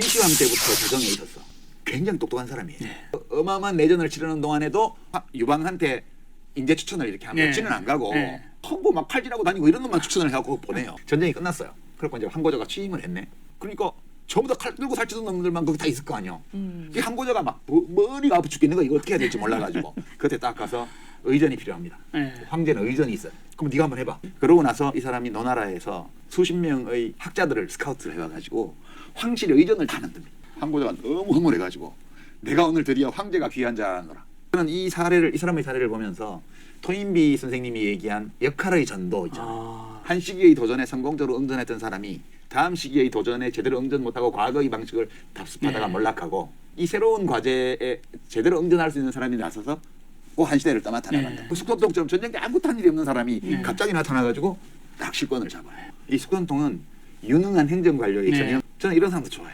김시환 때부터 조정에 있었어. 굉장히 똑똑한 사람이에요. 어- 어마어마한 내전을 치르는 동안에도 아, 유방한테 인재 추천을 이렇게 하면 네. 지는 안 가고 네. 험보 막 칼질하고 다니고 이런 놈만 추천을 해갖고 보내요. 전쟁이 끝났어요. 그래고 이제 항고자가 취임을 했네. 그러니까 전부 다 칼 들고 살찌던 놈들만 거기 다 있을 거 아니야. 이 항고자가 막 머- 머리가 아파 죽겠는 거 이거 어떻게 해야 될지 몰라가지고 그때 딱 가서 의전이 필요합니다. 네. 황제는 의전이 있어요. 그럼 네가 한번 해봐. 그러고 나서 이 사람이 노나라에서 수십 명의 학자들을 스카우트를 해와가지고 황실의 의전을 다 만듭니다. 황고자가 너무 흥분해가지고 내가 오늘 드디어 황제가 귀한 자노라. 저는 이 사례를 이 사람의 사례를 보면서 토인비 선생님이 얘기한 역할의 전도 있잖아요. 아, 한 시기의 도전에 성공적으로 응전했던 사람이 다음 시기의 도전에 제대로 응전 못하고 과거의 방식을 답습하다가 네. 몰락하고 이 새로운 과제에 제대로 응전할 수 있는 사람이 나서서 꼭 한 시대를 떠나타 나간다. 네. 그 숙련통처럼 전쟁 때 아무것도 한 일이 없는 사람이 네. 갑자기 나타나가지고 딱 실권을 잡아요. 이 숙련통은 유능한 행정관료의 네. 전형. 저는 이런 사람도 좋아해요.